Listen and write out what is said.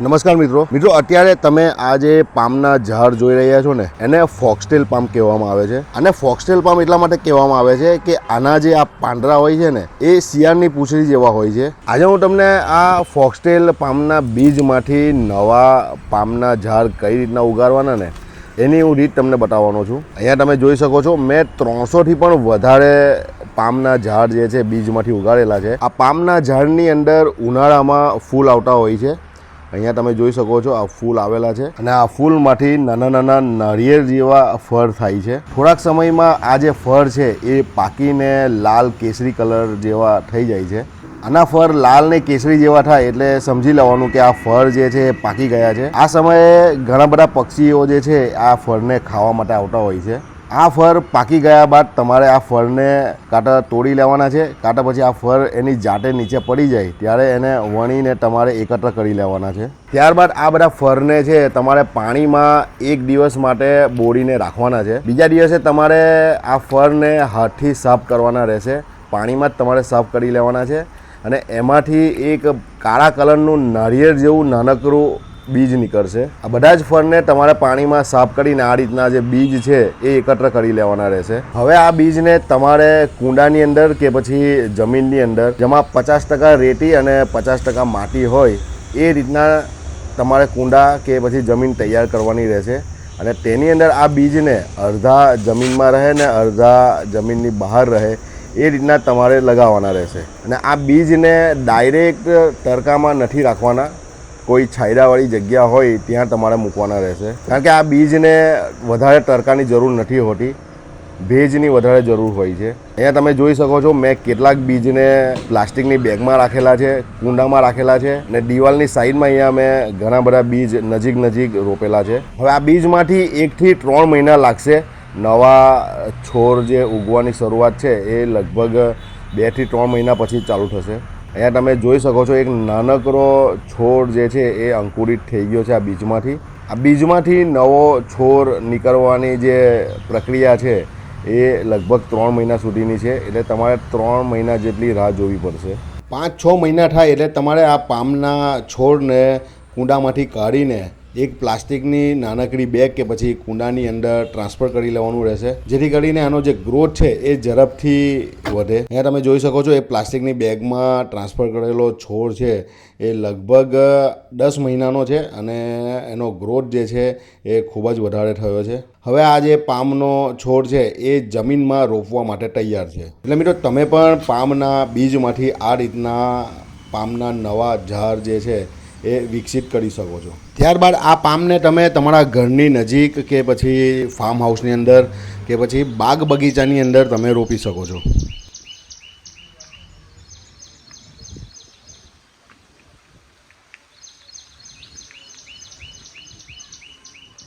નમસ્કાર મિત્રો. મિત્રો, અત્યારે તમે આ જે પામના ઝાડ જોઈ રહ્યા છો ને, એને ફોક્સટેલ પામ કહેવામાં આવે છે. અને ફોક્સટેલ પામ એટલા માટે કહેવામાં આવે છે કે આના જે આ પાંદડા હોય છે ને, એ શિયાળની પૂંછડી જેવા હોય છે. આજે હું તમને આ ફોક્સટેલ પામના બીજમાંથી નવા પામના ઝાડ કઈ રીતના ઉગાડવાના ને, એની હું રીત તમને બતાવવાનો છું. અહીંયા તમે જોઈ શકો છો, મેં ત્રણસોથી પણ વધારે પામના ઝાડ જે છે, બીજમાંથી ઉગાડેલા છે. આ પામના ઝાડની અંદર ઉનાળામાં ફૂલ આવતા હોય છે. અહીંયા તમે જોઈ શકો છો આ ફૂલ આવેલા છે અને આ ફૂલમાંથી નાના નાના નાળિયેર જેવા ફળ થાય છે. થોડાક સમયમાં આ જે ફળ છે એ પાકીને લાલ કેસરી કલર જેવા થઈ જાય છે. આના ફળ લાલ ને કેસરી જેવા થાય એટલે સમજી લેવાનું કે આ ફળ જે છે એ પાકી ગયા છે. આ સમયે ઘણા બધા પક્ષીઓ જે છે આ ફળને ખાવા માટે આવતા હોય છે. આ ફળ પાકી ગયા બાદ તમારે આ ફળને કાંટા તોડી લેવાના છે. કાંટા પછી આ ફળ એની જાતે નીચે પડી જાય, ત્યારે એને વણીને તમારે એકત્ર કરી લેવાના છે. ત્યારબાદ આ બધા ફરને છે તમારે પાણીમાં એક દિવસ માટે બોળીને રાખવાના છે. બીજા દિવસે તમારે આ ફળને હાથથી સાફ કરવાના રહેશે. પાણીમાં જ તમારે સાફ કરી લેવાના છે. અને એમાંથી એક કાળા કલરનું નારિયેળ જેવું નાનકડું બીજ નીકળશે. આ બધા જ ફળને તમારે પાણીમાં સાફ કરીને આ રીતના જે બીજ છે એ એકત્ર કરી લેવાના રહેશે. હવે આ બીજને તમારે કુંડાની અંદર કે પછી જમીનની અંદર, જેમાં પચાસ ટકા રેતી અને પચાસ ટકા માટી હોય, એ રીતના તમારે કુંડા કે પછી જમીન તૈયાર કરવાની રહેશે. અને તેની અંદર આ બીજને અડધા જમીનમાં રહે ને અડધા જમીનની બહાર રહે, એ રીતના તમારે લગાવવાના રહેશે. અને આ બીજને ડાયરેક્ટ તડકામાં નથી રાખવાના. કોઈ છાયડાવાળી જગ્યા હોય, ત્યાં તમારે મૂકવાના રહેશે. કારણ કે આ બીજને વધારે તડકાની જરૂર નથી હોતી. ભેજની વધારે જરૂર હોય છે. અહીંયા તમે જોઈ શકો છો, મેં કેટલાક બીજને પ્લાસ્ટિકની બેગમાં રાખેલા છે, કુંડામાં રાખેલા છે અને દિવાલની સાઈડમાં અહીંયા મેં ઘણા બધા બીજ નજીક નજીક રોપેલા છે. હવે આ બીજમાંથી એકથી ત્રણ મહિના લાગશે. નવા છોડ જે ઉગવાની શરૂઆત છે, એ લગભગ બેથી ત્રણ મહિના પછી ચાલુ થશે. અહીંયા તમે જોઈ શકો છો એક નાનકડો છોડ જે છે એ અંકુરિત થઈ ગયો છે આ બીજમાંથી. આ બીજમાંથી નવો છોડ નીકળવાની જે પ્રક્રિયા છે એ લગભગ ત્રણ મહિના સુધીની છે. એટલે તમારે ત્રણ મહિના જેટલી રાહ જોવી પડશે. પાંચ છ મહિના થાય એટલે તમારે આ પામના છોડને કુંડામાંથી કાઢીને એક પ્લાસ્ટિકની નાનકડી બેગ કે પછી કુંડાની અંદર ટ્રાન્સફર કરી લેવાનું રહેશે. જેથી કરીને આનો જે ગ્રોથ છે એ ઝડપથી વધે. અહીંયા તમે જોઈ શકો છો એ પ્લાસ્ટિકની બેગમાં ટ્રાન્સફર કરેલો છોડ છે. એ લગભગ દસ મહિનાનો છે અને એનો ગ્રોથ જે છે એ ખૂબ જ વધારે થયો છે. હવે આ જે પામનો છોડ છે એ જમીનમાં રોપવા માટે તૈયાર છે. એટલે મિત્રો તમે પણ પામના બીજમાંથી આ રીતના પામના નવા ઝાડ જે છે એ વિકસિત કરી શકો છો. ત્યારબાદ આ પામને તમે તમારા ઘરની નજીક કે પછી ફાર્મ હાઉસની અંદર કે પછી બાગ બગીચાની અંદર તમે રોપી શકો છો.